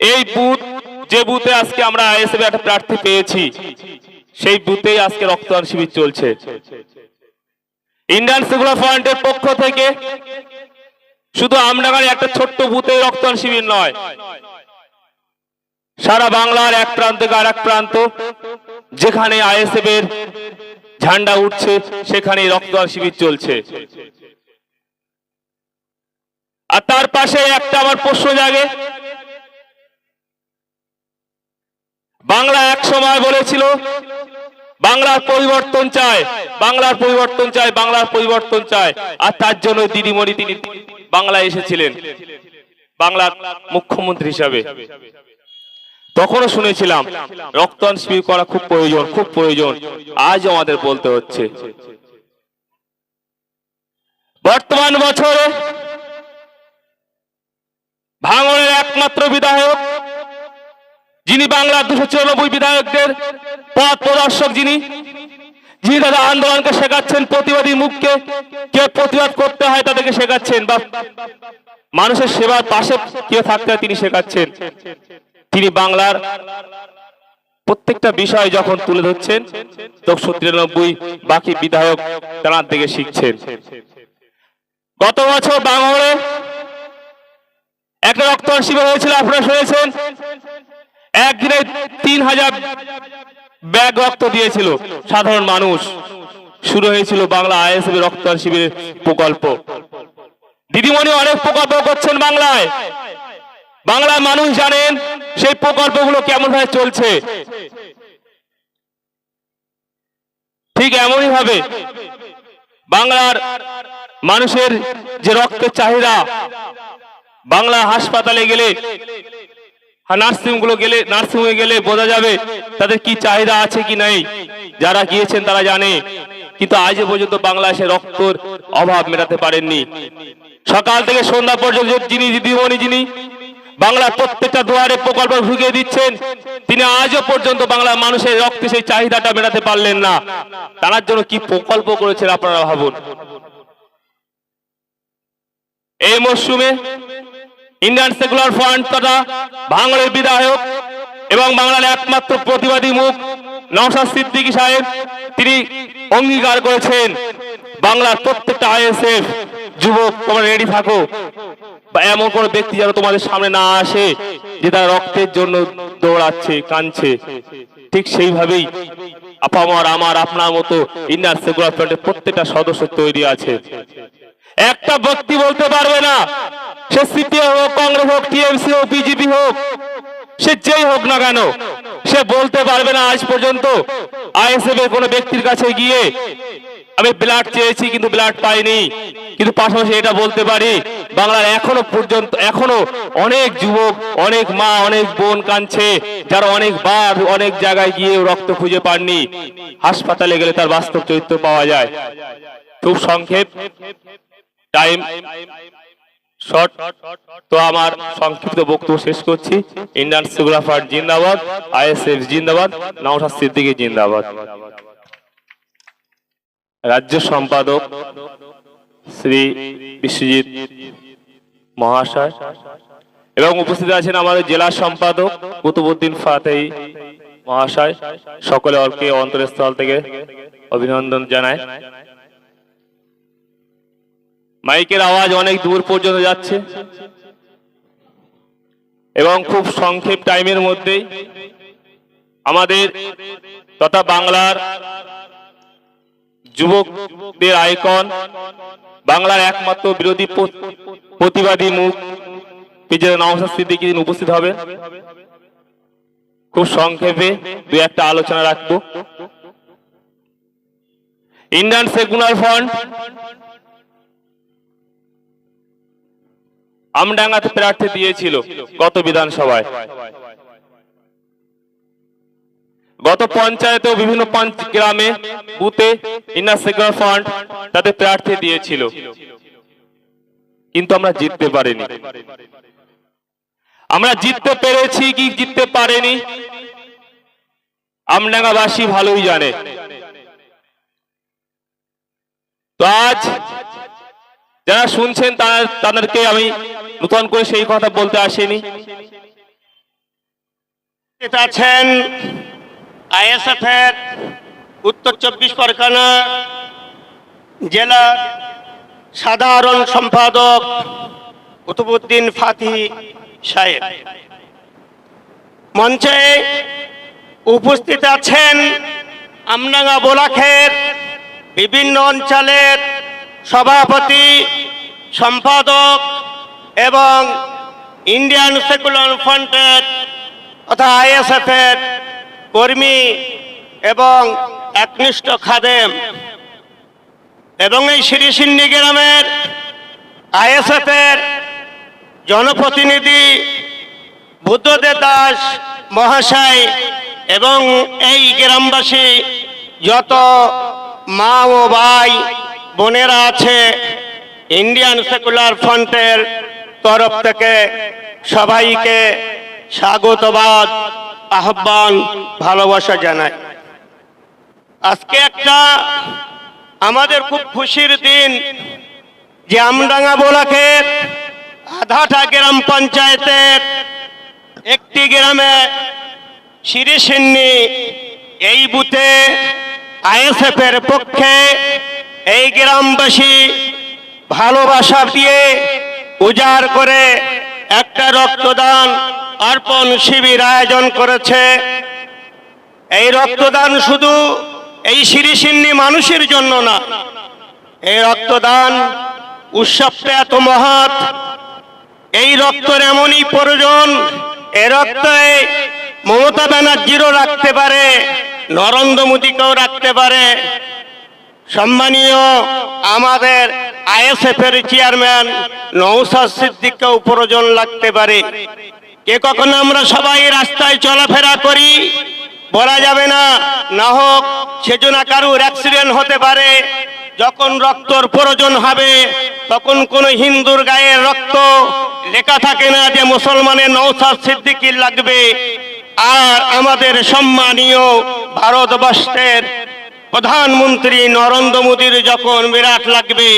এই বুথ, যে বুথে আজকে আমরা আইএসএফ একটা প্রার্থী পেয়েছি, সেই বুথেই আজকে রক্তদান শিবির চলছে। ইন্ডিয়ান সেকুলার ফ্রন্টের পক্ষ থেকে শুধু আমডাঙ্গার একটা ছোট্ট বুথে রক্তদান শিবির নয়, সারা বাংলার এক প্রান্ত থেকে আর এক প্রান্ত যেখানে আইএসএফ এর ঝান্ডা উঠছে সেখানে রক্তদান শিবির চলছে। আর তার পাশে একটা আমার প্রশ্ন জাগে বাংলা এক সময় বলেছিল বাংলার পরিবর্তন চায়, বাংলার পরিবর্তন চায়, বাংলার পরিবর্তন চায়। আর তার জন্য দিদিমণি তিনি বাংলায় এসেছিলেন বাংলার মুখ্যমন্ত্রী হিসাবে। তখনও শুনেছিলাম, রক্তদান শিবির করা খুব প্রয়োজন খুব প্রয়োজন। আজ আমাদের বলতে হচ্ছে। বর্তমান বছরে ভাঙনের একমাত্র বিধায়ক যিনি বাংলার দুশো চুরানব্বই বিধায়কদের পথ প্রদর্শক যিনি যিনি তাদের আন্দোলনকে শেখাচ্ছেন প্রতিবাদী মুখকে, কে প্রতিবাদ করতে হয় তাদেরকে শেখাচ্ছেন বা মানুষের সেবার পাশে কে থাকতে হয় তিনি শেখাচ্ছেন। তিনি বাংলার প্রত্যেকটা বিষয় যখন তুলে ধরছেন তখন তিরানব্বই বাকি বিধায়ক তার থেকে শিখছেন। গত বছর বাংলায় একটা রক্তদান শিবির হয়েছিল, আপনারা শুনেছেন? একদিনে তিন হাজার ব্যাগ রক্ত দিয়েছিল সাধারণ মানুষ। শুরু হয়েছিল বাংলা আইএসএফ রক্তদান শিবিরের প্রকল্প। দিদিমণি অনেক প্রকল্প করছেন বাংলায়। বাংলার মানুষ জানেন সেই প্রকল্পগুলো কেমন ভাবে চলছে। ঠিক এমনই ভাবে বাংলার মানুষের যে রক্তের চাহিদা, বাংলা হাসপাতালে গেলে নার্সিংগুলো গেলে নার্সিং হোমে গেলে বোঝা যাবে তাদের কি চাহিদা আছে কি নাই। যারা গিয়েছেন তারা জানে। কিন্তু আজ পর্যন্ত বাংলাদেশে রক্তর অভাব মেটাতে পারেননি। সকাল থেকে সন্ধ্যা পর্যন্ত যিনি দিদিমণি যিনি বাংলার প্রত্যেকটা দুয়ারে প্রকল্প ঢুকিয়ে দিচ্ছেন, তিনি আজও পর্যন্ত বাংলার মানুষের রক্তে সেই চাহিদাটা মেটাতে পারলেন না। তার জন্য কি প্রকল্প করেছেন আপনারা ভাবুন। এই মরশুমে ইন্ডিয়ান সেকুলার ফ্রন্ট তথা ভাঙড়ের বিধায়ক এবং বাংলার একমাত্র প্রতিবাদী মুখ নওশাদ সিদ্দিকী সাহেব, তিনি অঙ্গীকার করেছেন বাংলার প্রত্যেকটা আইএসএফ যুবক তোমরা রেডি থাকো। বা এমন কোন ব্যক্তি যেন তোমাদের সামনে না আসে, যে তারা রক্তের জন্য দৌড়াচ্ছে, কাঁদছে। ঠিক সেইভাবেই আপামর, আমার, আপনার মতো ইন্ডিয়ান সেকুলার ফ্রন্টের প্রত্যেকটা সদস্য তৈরি আছে। একটা ব্যক্তি বলতে পারবে না। সে সিপিএম হোক, কংগ্রেস হোক, টিএমসি হোক, বিজেপি হোক, সে যেই হোক না কেন, সে বলতে পারবে না আজ পর্যন্ত। আইএসএফ এর কোনো ব্যক্তির কাছে গিয়ে আমি ব্লাড চেয়েছি কিন্তু ব্লাড পাইনি। কিন্তু পাশাপাশি এটা বলতে পারি, বাংলার এখনও পর্যন্ত, এখনও অনেক যুবক, অনেক মা, অনেক বোন কাঁদছে, যারা অনেকবার অনেক জায়গায় গিয়ে রক্ত খুঁজে পাননি। হাসপাতালে গেলে তার বাস্তব চরিত্র পাওয়া যায়। খুব সংক্ষেপ। টাইম শর্ট তো আমার সংক্ষিপ্ত বক্তব্য শেষ করছি। ইন্ডিয়ান সিগোগ্রাফার জিন্দাবাদ আইএসএফ জিন্দাবাদ, নওশাদ সিদ্দিকী জিন্দাবাদ। রাজ্য সম্পাদক শ্রী বিশ্বজিৎ মহাশয় এবং উপস্থিত আছেন আমাদের জেলা সম্পাদক কুতুবুদ্দিন ফাতেহি মহাশয়। সকলে অর্কে অন্তরস্থল থেকে অভিনন্দন জানায় মাইকের আওয়াজ অনেক দূর পর্যন্ত যাচ্ছে এবং খুব সংক্ষেপ টাইমের মধ্যেই আমাদের তথা বাংলার যুবকদের আইকন, বাংলার একমাত্র বিরোধী প্রতিবাদী মুখ পিজের দিন উপস্থিত হবে। খুব সংক্ষেপে দু একটা আলোচনা রাখব। ইন্ডিয়ান সেকুলার ফ্রন্ট আমডাঙ্গাতে প্রার্থী দিয়েছিল গত বিধানসভায়। গত পঞ্চায়েতেও বিভিন্ন গ্রামে বুথে ইন্ডিয়ান সেকুলার ফ্রন্ট তাদের প্রার্থী দিয়েছিল। কিন্তু আমরা জিততে পারিনি। আমরা জিততে পেরেছি কি জিততে পারেনি? আমডাঙ্গাবাসী ভালোই জানে। তো আজ যারা শুনছেন, তারা তাদেরকে আমি নতুন করে সেই কথা বলতে আসেনি। আছেন উত্তর চব্বিশ পরগনা জেলার সাধারণ সম্পাদক কুতুবুদ্দিন ফাতি সাহেব। মঞ্চে উপস্থিত আছেন আমডাঙ্গা বোলাখের বিভিন্ন অঞ্চলের সভাপতি, সম্পাদক এবং ইন্ডিয়ান সেকুলার ফ্রন্টের তথা আইএসএফ এর কর্মী এবং একনিষ্ঠ খাদেম এবং এই শ্রীসিন্নি গ্রামের আইএসএফ এর জনপ্রতিনিধি বুদ্ধদেব দাস মহাশয় এবং এই গ্রামবাসী যত মা ও ভাই বোনেরা আছে ইন্ডিয়ান সেকুলার ফ্রন্টের তরফ থেকে সবাইকে স্বাগতবাদ আহ্বান, ভালোবাসা জানাই। আজকে একটা আমাদের খুব খুশির দিন যে আমডাঙ্গা বোলাকের আধাটা গ্রাম পঞ্চায়েতের একটি গ্রামে শিরিসিন্নি এই বুথে আইএসএফ এর পক্ষে এই গ্রামবাসী ভালোবাসা দিয়ে উজাড় করে একটা রক্তদান অর্পণ শিবির আয়োজন করেছে। এই রক্তদান শুধু এই শিরিসিন্নি মানুষের জন্য না, এই রক্তদান উৎসবটা এত মহৎ। এই রক্তের এমনই প্রয়োজন, এ রক্তে মমতা ব্যানার্জিরও রাখতে পারে, নরেন্দ্র মোদীকেও রাখতে পারে। সম্মানীয় আমাদের আইএসএফ এর চেয়ারম্যান নৌসাদ সিদ্দিককেও প্রয়োজন লাগতে পারে। কে কখনো আমরা সবাই রাস্তায় চলাফেরা করি? বলা যাবে না। না হোক সেজন্য কারুর অ্যাক্সিডেন্ট হতে পারে। যখন রক্তর প্রয়োজন হবে, তখন কোন হিন্দুর গায়ের রক্ত লেখা থাকে না যে মুসলমানের নৌসাদ সিদ্দিকির লাগবে। আর আমাদের সম্মানীয় ভারতবর্ষের প্রধানমন্ত্রী নরেন্দ্র মোদীর যখন বিরাট লাগবে,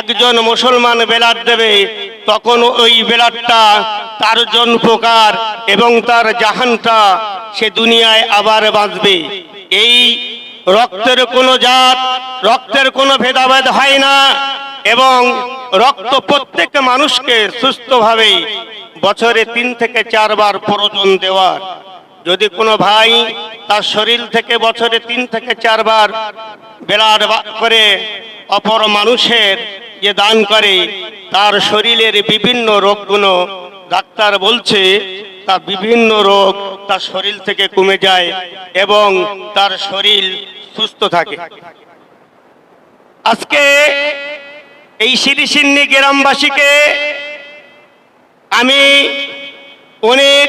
একজন মুসলমান বেলাট দেবে, তখন ওই বেলাটটা তার জন প্রকার এবং তার জাহানটা সে দুনিয়ায় আবার বাঁচবে। এই রক্তের কোনো জাত, রক্তের কোনো ভেদাভেদ হয় না এবং রক্ত প্রত্যেক মানুষকে সুস্থভাবে বছরে তিন থেকে চারবার প্রয়োজন দেওয়ার। যদি কোনো ভাই তার শরীর থেকে বছরে তিন থেকে চারবার বেলার করে অপর মানুষের যে দান করে, তার শরীরের বিভিন্ন রোগগুলো ডাক্তার বলছে, তার বিভিন্ন রোগ তার শরীর থেকে কমে যায় এবং তার শরীর সুস্থ থাকে। আজকে এই সিরিসিন্নি গ্রামবাসীকে আমি অনেক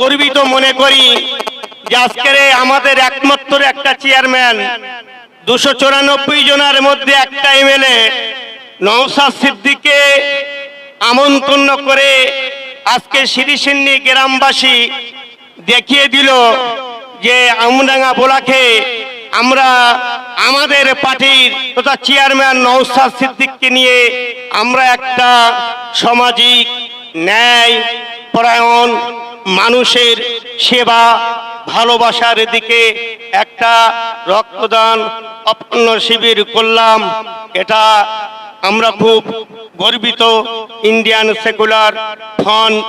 গর্বিত মনে করি যে আজকের আমাদের একমাত্র একটা চেয়ারম্যান, দুশো চুরানব্বই জনের মধ্যে একটা এমএলএ নওসাদ সিদ্দিককে আমন্ত্রণ করে আজকে সিরিসিন্নি গ্রামবাসী দেখিয়ে দিল যে আমডাঙ্গা বোলাকে আমরা আমাদের পার্টির তথা চেয়ারম্যান নওসাদ সিদ্দিককে নিয়ে আমরা একটা সামাজিক ন্যায় পরায়ণ মানুষের সেবা, ভালোবাসার দিকে একটা রক্তদান অপন্ন শিবির করলাম। এটা আমরা খুব গর্বিত ইন্ডিয়ান সেকুলার ফ্রন্ট।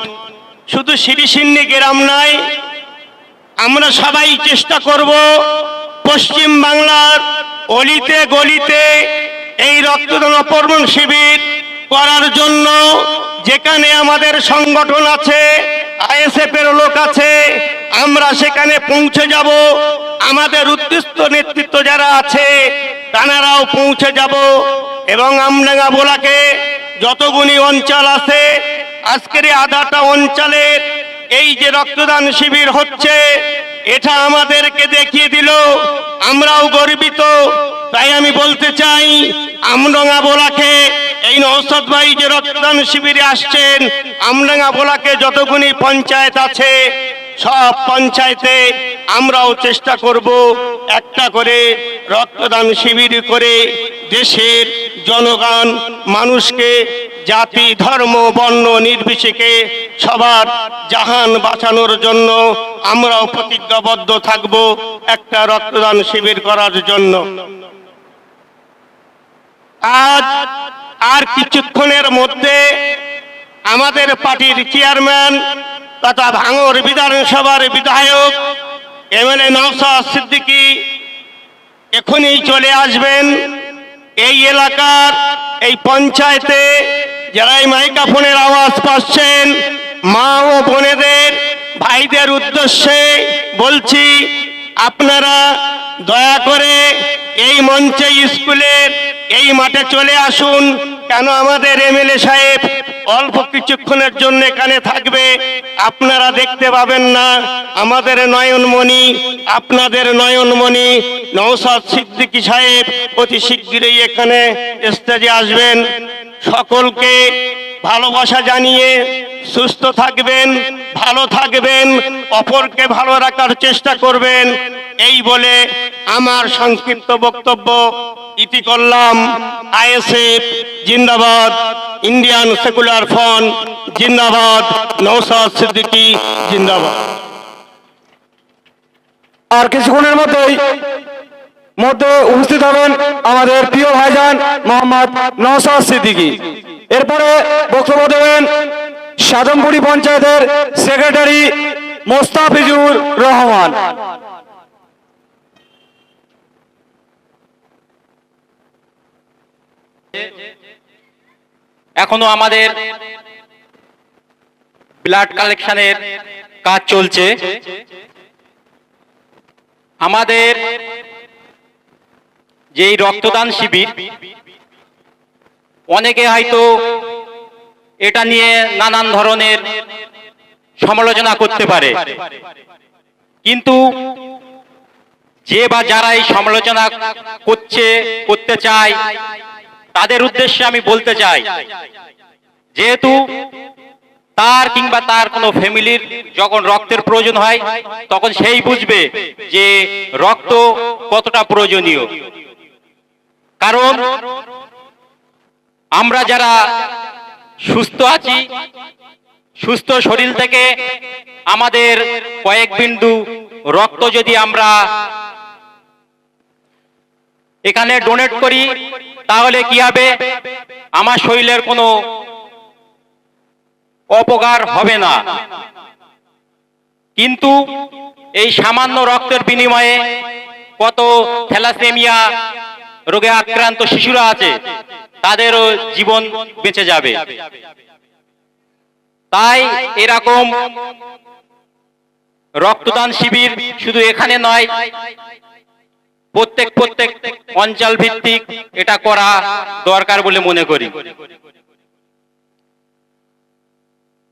শুধু সিরিসিন্নি গ্রাম নয়, আমরা সবাই চেষ্টা করব পশ্চিম বাংলার অলিতে গলিতে এই রক্তদান অপর্বণ শিবির করার জন্য যেখানে আমাদের সংগঠন আছে আইএসএফ এর লোক আছে, আমরা সেখানে পৌঁছে যাব। আমাদের উদ্দিষ্ট নেতৃত্ব যারা আছে, তানারাও পৌঁছে যাব। এবং আমডাঙ্গা বোলাকে যতগুলি অঞ্চল আছে, আজকের আধাটা অঞ্চলের এই যে রক্তদান শিবির হচ্ছে, এটা আমাদেরকে দেখিয়ে দিল। আমরাও গর্বিত। তাই আমি বলতে চাই, আমডাঙ্গা বোলাকে, এই নৌসদ ভাই যে রক্তদান শিবিরে আসছেন, আমডাঙ্গা বোলাকে যতগুলি পঞ্চায়েত আছে, সব পঞ্চায়েতে আমরাও চেষ্টা করব একটা করে রক্তদান শিবির করে দেশের জনগণ, মানুষকে, জাতি, ধর্ম, বর্ণ, নির্বিশেষে সবার জাহান বাঁচানোর জন্য আমরাও প্রতিজ্ঞাবদ্ধ থাকব একটা রক্তদান শিবির করার জন্য। আজ আর কিছুক্ষণের মধ্যে আমাদের পার্টির চেয়ারম্যান তথা ভাঙর বিধানসভার বিধায়ক এমএলএ নওসাদ সিদ্দিকী এখনই চলে আসবেন এই এলাকার এই পঞ্চায়েতে যারা এই মাইক্রোফোনের আওয়াজ পাচ্ছেন মা ও বোনেদের, ভাইদের উদ্দেশ্যে বলছি, আপনারা দয়া করে এই মঞ্চে স্কুলের এই মাঠে চলে আসুন। কেন আমাদের এমএলএ সাহেব অল্প কিছুক্ষণের জন্য এখানে থাকবে? আপনারা দেখতে পাবেন না। আমাদের নয়নমণি, আপনাদের নয়নমণি নৌসাদ সিদ্দিকী সাহেব অতি শীঘ্রই এখানে স্টেজে আসবেন। সকলকে ভালোবাসা জানিয়ে সুস্থ থাকবেন, ভালো থাকবেন, অপরকে ভালো রাখার চেষ্টা করবেন। এই বলে আমার সংক্ষিপ্ত বক্তব্য ইতি করলাম। আইএসএফ জিন্দাবাদ। ইন্ডিয়ান সেকুলার ফ্রন্ট জিন্দাবাদ। নৌসাদ সিদ্দিকী, জিন্দাবাদ। আর কিছুক্ষণের মধ্যেই মধ্যে উপস্থিত হবেন আমাদের প্রিয় ভাইজান মোহাম্মদ নওসাদ সিদ্দিকী। এরপরে বক্তব্য দেবেন সাদমপুরি পঞ্চায়েতের সেক্রেটারি মোস্তাফিজুর রহমান। এখনও আমাদের ব্লাড কালেকশনের কাজ চলছে। আমাদের যেই রক্তদান শিবির, অনেকে হয়তো এটা নিয়ে নানান ধরনের সমালোচনা করতে পারে। কিন্তু যে বা যারা এই সমালোচনা করছে, করতে চায় তাদের উদ্দেশ্যে আমি বলতে চাই, যেহেতু তার কিংবা তার কোনো ফ্যামিলির যখন রক্তের প্রয়োজন হয়, তখন সেই বুঝবে যে রক্ত কতটা প্রয়োজনীয়। কারণ আমরা যারা সুস্থ আছি, সুস্থ শরীর থেকে আমাদের কয়েক বিন্দু রক্ত যদি আমরা এখানে ডোনেট করি তাহলে কি হবে? আমার শরীরের কোনো অপকার হবে না। কিন্তু এই সামান্য রক্তের বিনিময়ে কত থ্যালাসেমিয়া রোগে আক্রান্ত শিশুরা আছে, তাদেরও জীবন বেঁচে যাবে। তাই এরকম রক্তদান শিবির শুধু এখানে নয় প্রত্যেক প্রত্যেক অঞ্চল ভিত্তিক এটা করা দরকার বলে মনে করি।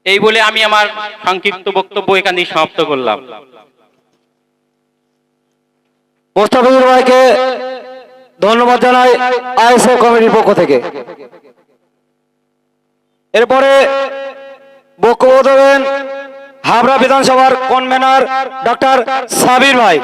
এই বলে আমি আমার সংক্ষিপ্ত বক্তব্য এখানে সমাপ্ত করলাম। মোস্তাফিজুর ভাইকে ধন্যবাদ জানাই আইএসএ কমিটির পক্ষ থেকে। এরপরে বক্তব্য দেবেন হাবড়া বিধানসভার কনভেনার ডক্টর সাবির ভাই।